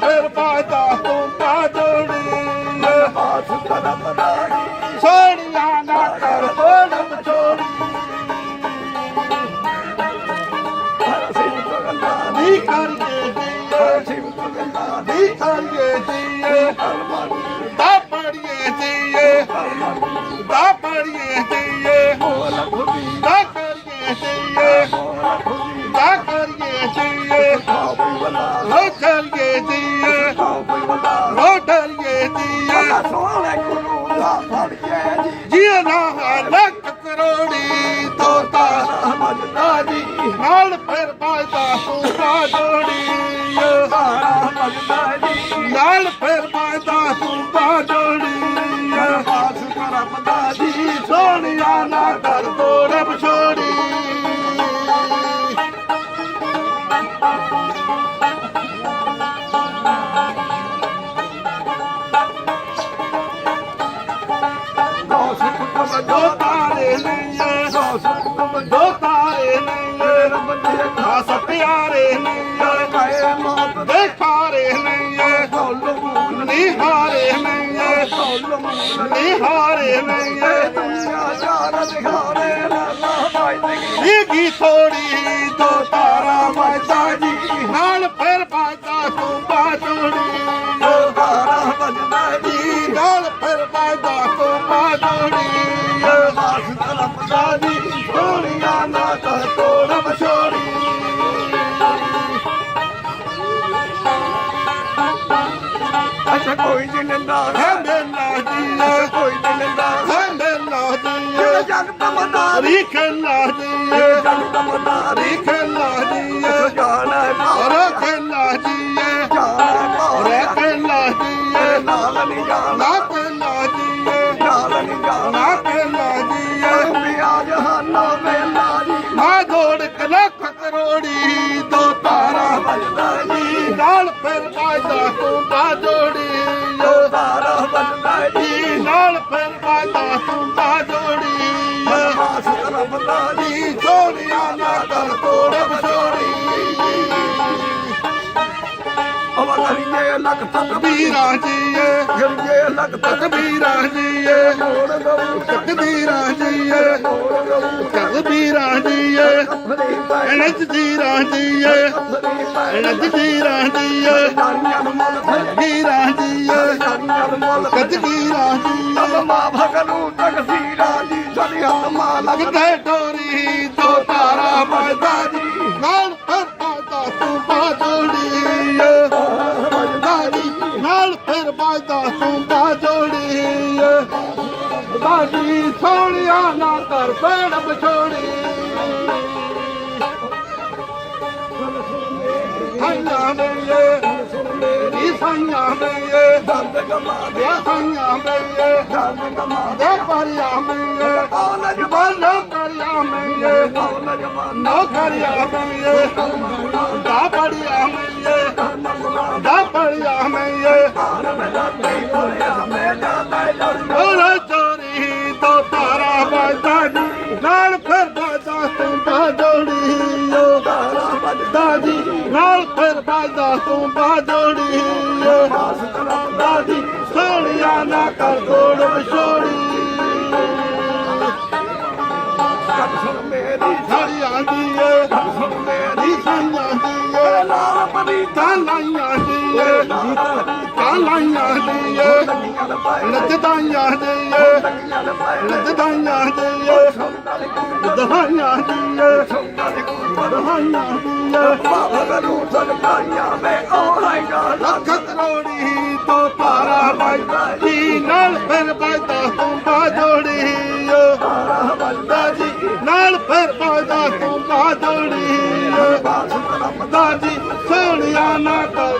ਫਿਰ ਬਾਜਾ ਤੂੰ ਬਾਜੋੜੀ ਬਾਸ ਕਰਮ ਨਾਹੀ ਸੋਹਣੀਆਂ ਨਾ ਕਰ ਅਸੀਂ ਤੁਗਲਾ ਨੀ ਅਸੀਂ ਤੁਗਲਾ ਨੀ ਕਰੀਏ ਜੀਏ ਦਾ ਪੜੀਏ ਜੀਏ ਦਾ ਪੜੀਏ ਜੀਏ ਦਾ ਕਰੀਏ ਜੀਏ ਦਾ ਕਰੀਏ ਜੀਏ ਹੋ ਕਰੀਏ ਜੀਏ ਹੋ ਡਰੀਏ ਜੀਏ ਜੀਏ ਨਾ ਲੱਖ ਕਰੋੜੀ ਤੋਤਾ ਆਜੀ ਨਾਲ ਫਿਰ ਬਾਜਾ ਤੂੰ ਬਾਜੋੜੀ ਨਾਲ ਫਿਰ ਬਾਜਾ ਤੂੰ ਦੋ ਤਾਰੇ ਲਈਏ ਦੋ ਤਾਰੇ ਲਈਏ ਆ ਸਤਿਆਰੇ ਲਈਏ ਦੇਖਾਰੇ ਲਈਏ ਨਿਹਾਰੇ ਲਈਏ ਨਿਹਾਰੇ ਲਈਏ ਨੀਗੀ ਥੋੜੀ ਦੋ ਤਾਰਾ ਵਾਜਾ ਜੀ। ਨਾਲ ਫਿਰ ਬਾਜਾ ਤੂੰ ਬਾਜੋੜੀ ਜੀ। ਨਾਲ ਫਿਰ ਬਾਜਾ ਕੋਈ ਜਿੰਦਾ ਹੈ ਮੇਲਾ ਜੀਏ ਕੋਈ ਜਿੰਦਾ ਹੈ ਮੇਲਾ ਜਿਹੜਾ ਜੀਏ ਜਗ ਤਮਨਾ ਰੀਖ ਲਾ ਜੀਏ ਜਗ ਤਮਨਾ ਰੀਖ ਲਾ ਜੀਏ ਜਾਣਾ ਅਰੇ ਖੇਲਾ ਜੀਏ ਜਾਣਾ ਅਰੇ ਖੇਲਾ ਜੀਏ ਨਾਲ ਨਹੀਂ ਜਾਣਾ। ਖੇਲਾ ਜੀਏ ਨਾਲ ਨਹੀਂ ਜਾਣਾ। ਖੇਲਾ ਜੀਏ ਪਿਆ ਜਹਾਨਾ ਵੇਲਾ ਜੀ। ਨਾ ਦੌੜ ਕੇ ਲੱਖ ਕਰੋੜੀ ਦੋ ਤਾਰਾ ਵੱਜਦਾ ਜੀ। ਨਾਲ ਫਿਰ ਬਾਜਾ ਤੂੰ ਬਾਜੋੜੀ ਤਾਰਾ ਦਾ ਜੀ ਜੀ ਸੋਹਣਿਆ ਨਾ ਕਰ ਤੋੜ ਵਿਛੋੜੀ ਅਵਾ ਕਰੀਏ ਲੱਖ ਤੱਕ ਵੀਰਾਂ ਜੀਏ ਕਰੀਏ ਲੱਖ ਤੱਕ ਤਕਬੀਰਾਂ ਜੀਏ ਮੋੜ ਗਉ ਤਕਬੀਰਾਂ ਜੀਏ ਮੋੜ ਗਉ ਤਕਬੀਰਾਂ ਜੀਏ ਫਰੀ ਪੈ ਅਨੰਦ ਜੀਰਾਂ ਜੀਏ ਫਰੀ ਪੈ ਅਨੰਦ ਜੀਰਾਂ ਜੀਏ ਜਾਨੀਆਂ ਨੂੰ ਮੁੱਲ ਫਰੀ ਤਕਬੀਰਾਂ ਜੀਏ ਜਾਨੀਆਂ ਨੂੰ ਮੁੱਲ ਤਕਬੀਰਾਂ ਜੀਏ ਤਬ ਮਾ ਭਗਨੂ ਤਕਸੀਰਾ ਜੀ ਸਦੀ ਹੱਥ ਮਾ ਲਗ ਲੱਗਦੇ ਟੋਰੀ ਦੋ ਤਾਰਾ ਵੱਜਦਾ ਜੀ ਨਾਲ ਫਿਰ ਬਾਜਦਾ ਤੂੰ ਬਾਜੋੜੀ ਵੱਜਦਾ ਜੀ ਨਾਲ ਫਿਰ ਬਾਜਦਾ ਤੂੰ ਬਾਜੋੜੀ ਬਾਜੀ ਸੋਹਣਿਆ ਨਾ ਕਰ ਪੈਣ ਵਿਛੋੜੀ ਸਾਈਆਂ ਮੇਏ ਨੀ ਸਾਈਆਂ ਸਾਈਆਂ ਮੇਏ ਦੰਦ ਗਮਾ ਪਰਿਆ ਮੇਏ ਆਉਣ ਜਬਾਨ ਕਰਿਆ ਮੇਏ ਆਉਣ ਜਬਾਨ ਕਰਿਆ ਮੇਏ ਦਾ ਪੜਿਆ ਮੇਏ ਦਾ ਪੜਿਆ ਮੇਏ ਓਰੇ ਚੋਰੀ ਤੋਂ ਤਾਰਾ ਵੱਜਦਾ ਨਾਲ ਫਿਰ ਬਾਜਾ ਤੂੰ ਬਾਜੋੜੀ ਓ। ਦਾਦੀ ਨਾਲ ਫਿਰ ਬਾਜਾ ਤੂੰ ਬਾਜੋੜੀ ਓ ਦਾਦੀ ਸੋਹਣਿਆ ਨਾ ਕਰ ਤੋੜ ਵਿਛੋੜੀ। ਮੇਰੀ। ਸਾਰੀ ਆਂਦੀ ਏ। ਮੇਰੀ। ਦੀ ਸਾਈਆਂ ਦੀ ਏ। ਲਾਲ ਪਰੀ ਤਾਂ ਲਾਈਆਂ ਦੀ ਏ। ਤਾਂ ਲਾਈਆਂ ਦੀ ਏ। ਨੱਚਦਾਈਆਂ ਦੀ ਏ। ਨੱਚਦਾਈਆਂ ਦੀ ਏ। ਦਹਾਈਆਂ ਦੀ ਏ ਦਹਾਈਆਂ ਦੀ ਏ ਲੱਖ ਕਰੋੜੀ ਤੋਂ ਪਾਰਾ ਬਾਈ ਨਾਲ ਫਿਰ ਬਾਜਦਾ ਤੂੰ ਬਾਜੋੜੀ ਓ। ਦਾਦੀ ਨਾਲ ਫਿਰ ਬਾਜਦਾ ਤੂੰ ਬਾਜੋੜੀ ਓ। ਦਾਦੀ ਸੋਹਣਿਆ ਨਾ ਕਰ